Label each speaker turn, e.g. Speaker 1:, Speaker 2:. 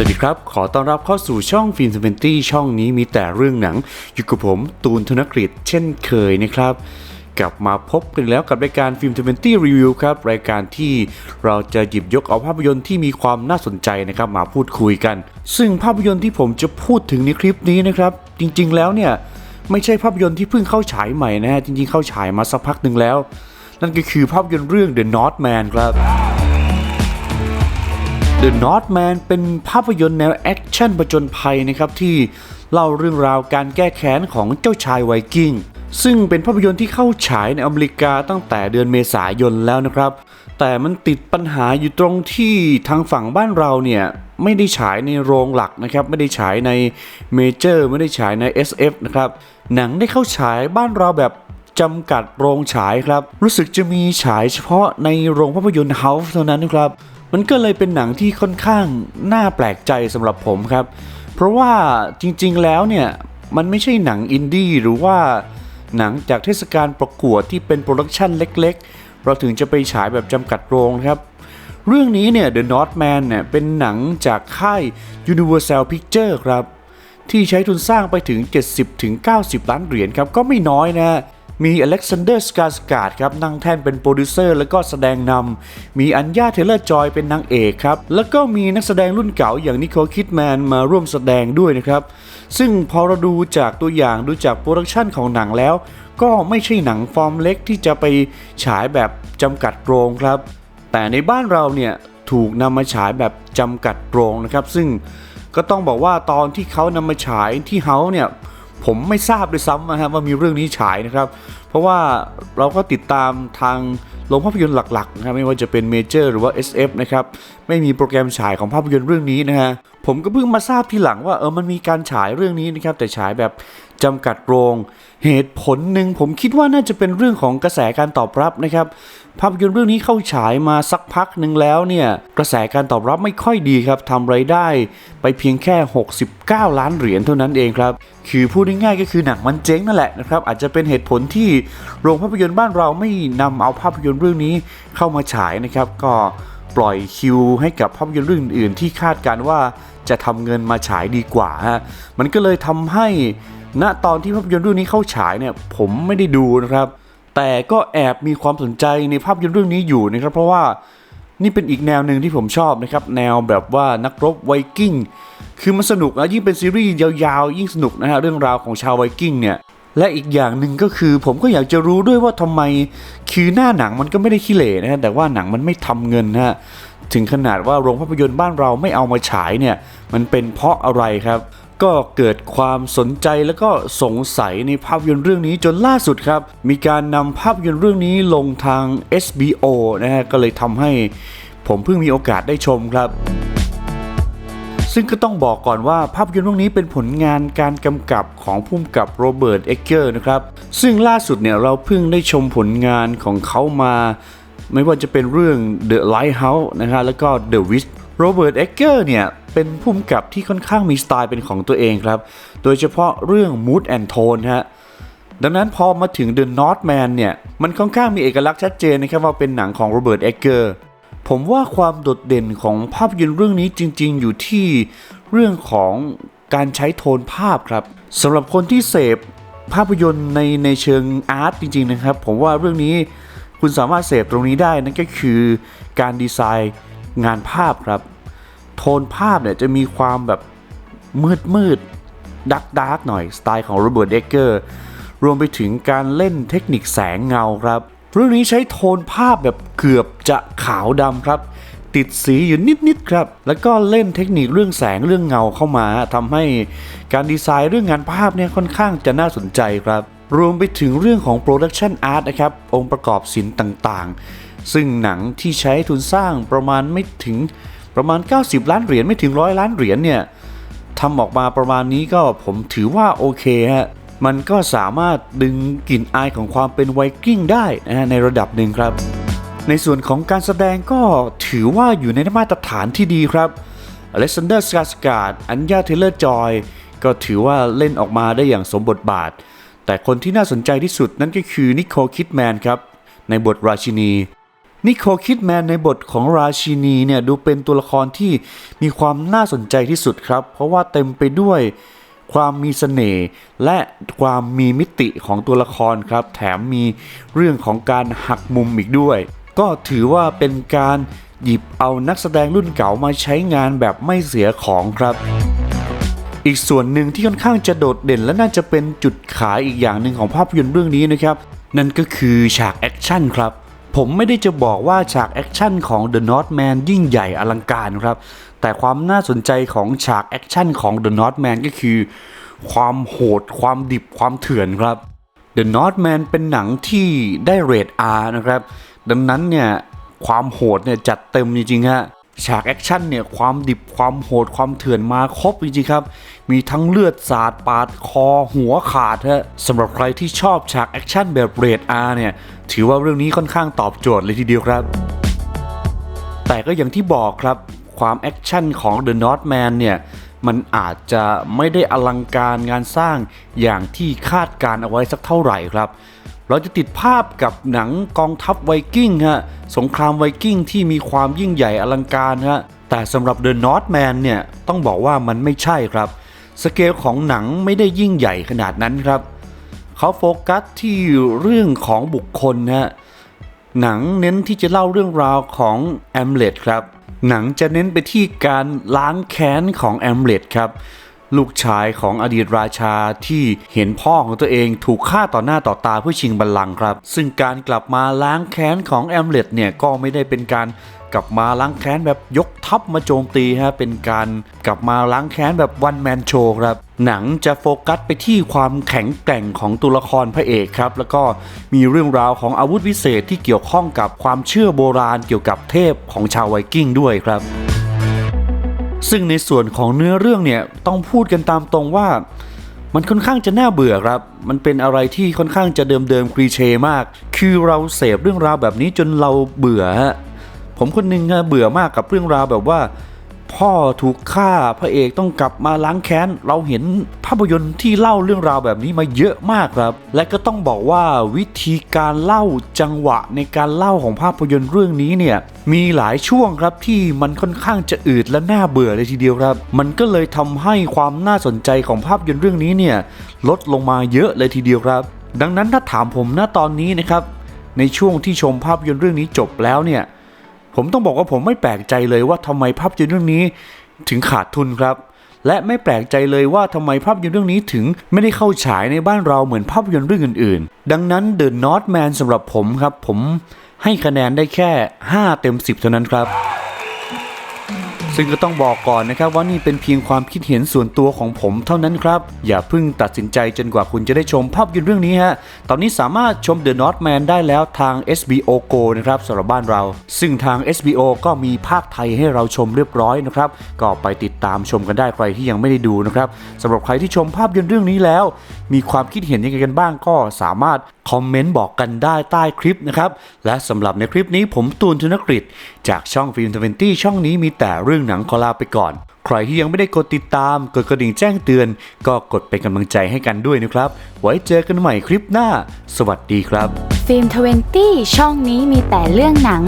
Speaker 1: สวัสดีครับ ขอต้อนรับเข้าสู่ช่องฟิล์มเซเวนตี้ช่องนี้มีแต่เรื่องหนัง อยู่กับผมตูนธนกฤษเช่นเคยนะครับ กลับมาพบกันแล้วกับรายการฟิล์มเซเวนตี้รีวิวครับ รายการที่เราจะหยิบยกเอาภาพยนตร์ที่มีความน่าสนใจนะครับมาพูดคุยกัน ซึ่งภาพยนตร์ที่ผมจะพูดถึงในคลิปนี้นะครับ จริงๆแล้วเนี่ยไม่ใช่ภาพยนตร์ที่เพิ่งเข้าฉายใหม่นะฮะจริงๆเข้าฉายมาสักพักหนึ่งแล้ว นั่นก็คือภาพยนตร์เรื่อง The Northman ครับ The Northman เป็นภาพยนตร์แนวแอคชั่นผจญภัยนะครับที่เล่าเรื่องราวการแก้แค้นของเจ้าชายไวกิ้งซึ่งเป็นภาพยนตร์ที่เข้าฉายในอเมริกาตั้งแต่เดือนเมษายนแล้วนะครับ แต่มันติดปัญหาอยู่ตรงที่ทางฝั่งบ้านเราเนี่ยไม่ได้ฉายในโรงหลักนะครับ ไม่ได้ฉายในเมเจอร์ไม่ได้ฉายใน SF นะครับ หนังได้เข้าฉายบ้านเราแบบจำกัดโรงฉายครับ รู้สึกจะมีฉายเฉพาะในโรงภาพยนตร์เฮาส์เท่านั้นนะครับ มันก็เลยเป็นหนังที่ค่อนข้างน่าแปลกใจสำหรับผมครับ เพราะว่าจริงๆแล้วเนี่ย มันไม่ใช่หนังอินดี้หรือว่าหนังจากเทศกาลประกวดที่เป็นโปรดักชันเล็กๆ เราถึงจะไปฉายแบบจำกัดโรงครับ เรื่องนี้เนี่ย The Northman เนี่ยเป็นหนังจากค่าย Universal Picture ครับ ที่ใช้ทุนสร้างไปถึง 70-90 ล้านเหรียญครับ ก็ไม่น้อยนะ มีอเล็กซานเดอร์สกาสการ์ดครับนั่งแท่นเป็นโปรดิวเซอร์แล้วก็แสดงนำมีอัญญาเทเลอร์จอยเป็นนางเอกครับ แล้วก็มีนักแสดงรุ่นเก่าอย่างนิโคลคิดแมนมาร่วมแสดงด้วยนะครับ ซึ่งพอเราดูจากตัวอย่างดูจากโปรดักชันของหนังแล้ว ก็ไม่ใช่หนังฟอร์มเล็กที่จะไปฉายแบบจำกัดโรงครับ แต่ในบ้านเราเนี่ยถูกนำมาฉายแบบจำกัดโรงนะครับ ซึ่งก็ต้องบอกว่าตอนที่เขานำมาฉายที่เฮาเนี่ย ผมไม่ทราบด้วยซ้ำนะครับว่ามีเรื่องนี้ฉายนะครับเพราะว่าเราก็ติดตามทางโรงภาพยนตร์หลักๆนะครับไม่ว่าจะเป็นเมเจอร์หรือว่า SF นะครับไม่มีโปรแกรมฉายของภาพยนตร์เรื่องนี้นะฮะผมก็เพิ่งมาทราบทีหลังว่าเออมันมีการฉายเรื่องนี้นะครับแต่ฉายแบบจำกัดโรง เหตุผลหนึ่งผมคิดว่าน่าจะเป็นเรื่องของกระแสการตอบรับนะครับภาพยนตร์เรื่องนี้เข้าฉายมาสักพักหนึ่งแล้วเนี่ยกระแสการตอบรับไม่ค่อยดีครับทำไรายได้ไปเพียงแค่ 69 ล้านเหรียญเท่านั้นเองครับคือพูดง่ายๆก็คือหนังมันเจ๊งนั่นแหละนะครับอาจจะเป็นเหตุผลที่โรงภาพยนตร์บ้านเราไม่นำเอาภาพยนตร์เรื่องนี้เข้ามาฉายนะครับ ก็ปล่อยคิวให้กับภาพยนตร์เรื่องอื่นที่คาดการว่าจะทำเงินมาฉายดีกว่าฮะมันก็เลยทำให้ณตอนที่ภาพยนตร์เรื่องนี้เข้าฉายเนี่ยผมไม่ได้ดูนะครับ แต่ก็แอบมีความสนใจในภาพยนตร์เรื่องนี้อยู่นะครับ เพราะว่านี่เป็นอีกแนวหนึ่งที่ผมชอบนะครับ แนวแบบว่านักรบไวกิ้งคือมันสนุกนะยิ่งเป็นซีรีส์ยาวๆ ยิ่งสนุกนะฮะเรื่องราวของชาวไวกิ้งเนี่ย และอีกอย่างหนึ่งก็คือ ผมก็อยากจะรู้ด้วยว่าทำไมคือหน้าหนังมันก็ไม่ได้ขี้เหร่นะแต่ว่าหนังมันไม่ทำเงินนะฮะถึงขนาดว่าโรงภาพยนตร์บ้านเราไม่เอามาฉายเนี่ย มันเป็นเพราะอะไรครับ ก็เกิดความสนใจแล้วก็สงสัยในภาพยนตร์เรื่องนี้จนล่าสุดครับ มีการนำภาพยนตร์เรื่องนี้ลงทาง SBO นะฮะก็เลยทำให้ผมเพิ่งมีโอกาสได้ชมครับ ซึ่งก็ต้องบอกก่อนว่าภาพยนตร์เรื่องนี้เป็นผลงานการกำกับของผู้กำกับโรเบิร์ตเอ็กเกอร์นะครับ ซึ่งล่าสุดเนี่ยเราเพิ่งได้ชมผลงานของเขามา ไม่ว่าจะเป็นเรื่อง The Lighthouse นะฮะแล้วก็ The Witch โรเบิร์ตเอ็กเกอร์เนี่ยเป็นผู้กำกับที่ค่อนข้างมีสไตล์เป็นของตัวเองครับ โดยเฉพาะเรื่อง Mood and Tone ฮะดังนั้นพอมาถึง The Northman เนี่ยมันค่อนข้างมีเอกลักษณ์ชัดเจนนะครับว่าเป็นหนังของโรเบิร์ตเอ็กเกอร์ ผมว่าความโดดเด่นของภาพยนตร์เรื่องนี้จริง ๆ อยู่ที่เรื่องของการใช้โทนภาพครับสำหรับคนที่เสพภาพยนตร์ในในเชิงอาร์ตจริง ๆ นะครับ ผมว่าเรื่องนี้คุณสามารถเสพตรงนี้ได้นั่นก็คือการดีไซน์งานภาพครับ โทนภาพเนี่ยจะมีความแบบมืดมืดดักดักหน่อยสไตล์ของโรเบิร์ตเอ็กเกอร์รวมไปถึงการเล่นเทคนิคแสงเงาครับ เรื่องนี้ใช้โทนภาพแบบเกือบจะขาวดำครับ ติดสีอยู่นิดๆครับ แล้วก็เล่นเทคนิคเรื่องแสงเรื่องเงาเข้ามาทำให้การดีไซน์เรื่องงานภาพเนี่ยค่อนข้างจะน่าสนใจครับ รวมไปถึงเรื่องของโปรดักชันอาร์ตนะครับ องค์ประกอบศิลป์ต่างๆ ซึ่งหนังที่ใช้ทุนสร้างประมาณไม่ถึงประมาณ 90 ล้านเหรียญไม่ถึงร้อยล้านเหรียญเนี่ยทำออกมาประมาณนี้ก็ผมถือว่าโอเคฮะ มันก็สามารถดึงกลิ่นอายของความเป็นไวกิ้งได้นะฮะในระดับหนึ่งครับ ในส่วนของการแสดงก็ถือว่าอยู่ในมาตรฐานที่ดีครับอเล็กซานเดอร์สกาสการ์ดอัญญาเทเลอร์จอยก็ถือว่าเล่นออกมาได้อย่างสมบทบาท แต่คนที่น่าสนใจที่สุดนั่นก็คือนิโคลคิดแมนครับ ในบทราชินีนิโคลคิดแมนในบทของราชินีเนี่ยดูเป็นตัวละครที่มีความน่าสนใจที่สุดครับ เพราะว่าเต็มไปด้วย ความมีเสน่ห์และความมีมิติของตัวละครครับ แถมมีเรื่องของการหักมุมอีกด้วย ก็ถือว่าเป็นการหยิบเอานักแสดงรุ่นเก่ามาใช้งานแบบไม่เสียของครับ อีกส่วนหนึ่งที่ค่อนข้างจะโดดเด่นและน่าจะเป็นจุดขายอีกอย่างหนึ่งของภาพยนตร์เรื่องนี้นะครับ นั่นก็คือฉากแอคชั่นครับ ผมไม่ได้จะบอกว่าฉากแอคชั่นของ The Northman ยิ่งใหญ่อลังการครับ แต่ความน่าสนใจของฉากแอคชั่นของ The Northman ก็คือ ความโหด ความดิบความเถื่อนครับ The Northman เป็นหนังที่ได้เรท R นะครับ ดังนั้นเนี่ยความโหดเนี่ยจัดเต็มจริงๆฮะ ฉากแอคชั่นเนี่ยความดิบความโหดความเถื่อนมาครบจริงๆครับ มีทั้งเลือดสาดปาดคอหัวขาดฮะสำหรับใครที่ชอบฉากแอคชั่นแบบเรท R เนี่ย ถือว่าเรื่องนี้ค่อนข้างตอบโจทย์เลยทีเดียวครับ แต่ก็อย่างที่บอกครับความแอคชั่นของ The Northman เนี่ยมันอาจจะไม่ได้อลังการงานสร้างอย่างที่คาดการเอาไว้สักเท่าไหร่ครับ เราจะติดภาพกับหนังกองทัพไวกิ้งฮะสงครามไวกิ้งที่มีความยิ่งใหญ่อลังการฮะแต่สำหรับ The Northman เนี่ยต้องบอกว่ามันไม่ใช่ครับ สเกลของหนังไม่ได้ยิ่งใหญ่ขนาดนั้นครับเขาโฟกัสที่เรื่องของบุคคลฮะหนังเน้นที่จะเล่าเรื่องราวของแอมเลตครับ หนังจะเน้นไปที่การล้างแค้นของแอมเลตครับ ลูกชายของอดีตราชาที่เห็นพ่อของตัวเองถูกฆ่าต่อหน้าต่อตาเพื่อชิงบัลลังก์ครับ ซึ่งการกลับมาล้างแค้นของแอมเล็ตเนี่ยก็ไม่ได้เป็นการกลับมาล้างแค้นแบบยกทัพมาโจมตีฮะเป็นการกลับมาล้างแค้นแบบวันแมนโชครับ หนังจะโฟกัสไปที่ความแข็งแกร่งของตัวละครพระเอกครับ แล้วก็มีเรื่องราวของอาวุธวิเศษที่เกี่ยวข้องกับความเชื่อโบราณเกี่ยวกับเทพของชาวไวกิ้งด้วยครับ ซึ่งในส่วนของเนื้อเรื่องเนี่ยต้องพูดกันตามตรงว่า มันค่อนข้างจะน่าเบื่อครับ มันเป็นอะไรที่ค่อนข้างจะเดิมๆคลีเช่มาก คือเราเสพเรื่องราวแบบนี้จนเราเบื่อฮะผมคนหนึงอะเบื่อมากกับเรื่องราวแบบว่า พ่อถูกฆ่าพระเอกต้องกลับมาล้างแค้น เราเห็นภาพยนตร์ที่เล่าเรื่องราวแบบนี้มาเยอะมากครับ และก็ต้องบอกว่าวิธีการเล่าจังหวะในการเล่าของภาพยนตร์เรื่องนี้เนี่ยมีหลายช่วงครับที่มันค่อนข้างจะอืดและน่าเบื่อเลยทีเดียวครับ มันก็เลยทำให้ความน่าสนใจของภาพยนตร์เรื่องนี้เนี่ยลดลงมาเยอะเลยทีเดียวครับ ดังนั้นถ้าถามผมณตอนนี้นะครับในช่วงที่ชมภาพยนตร์เรื่องนี้จบแล้วเนี่ย ผมต้องบอกว่าผมไม่แปลกใจเลยว่าทำไมภาพยนตร์เรื่องนี้ถึงขาดทุนครับ และไม่แปลกใจเลยว่าทำไมภาพยนตร์เรื่องนี้ถึงไม่ได้เข้าฉายในบ้านเราเหมือนภาพยนตร์เรื่องอื่น ๆ ดังนั้น The Northman สำหรับผมครับ ผมให้คะแนนได้แค่ 5 เต็ม 10 เท่านั้นครับ ซึ่งก็ต้องบอกก่อนนะครับว่านี่เป็นเพียงความคิดเห็นส่วนตัวของผมเท่านั้นครับ อย่าเพิ่งตัดสินใจจนกว่าคุณจะได้ชมภาพยนตร์เรื่องนี้ฮะ ตอนนี้สามารถชม The Northman ได้แล้วทาง SBO Go นะครับสำหรับบ้านเรา ซึ่งทาง SBO ก็มีภาคไทยให้เราชมเรียบร้อยนะครับ ก็ไปติดตามชมกันได้ใครที่ยังไม่ได้ดูนะครับสำหรับใครที่ชมภาพยนตร์เรื่องนี้แล้ว มีความคิดเห็นยังไงกันบ้างก็สามารถคอมเมนต์บอกกันได้ใต้คลิปนะครับและสำหรับในคลิปนี้ผมตูนธนกฤษจากช่องฟิล์มทเวนตี้ช่องนี้มีแต่เรื่องหนังขอลาไปก่อน ใครที่ยังไม่ได้กดติดตาม กดกระดิ่งแจ้งเตือน ก็กดเป็นกำลังใจให้กันด้วยนะครับ ไว้เจอกันใหม่คลิปหน้า สวัสดีครับ
Speaker 2: ฟิล์มทเวนตี้ช่องนี้มีแต่เรื่องหนัง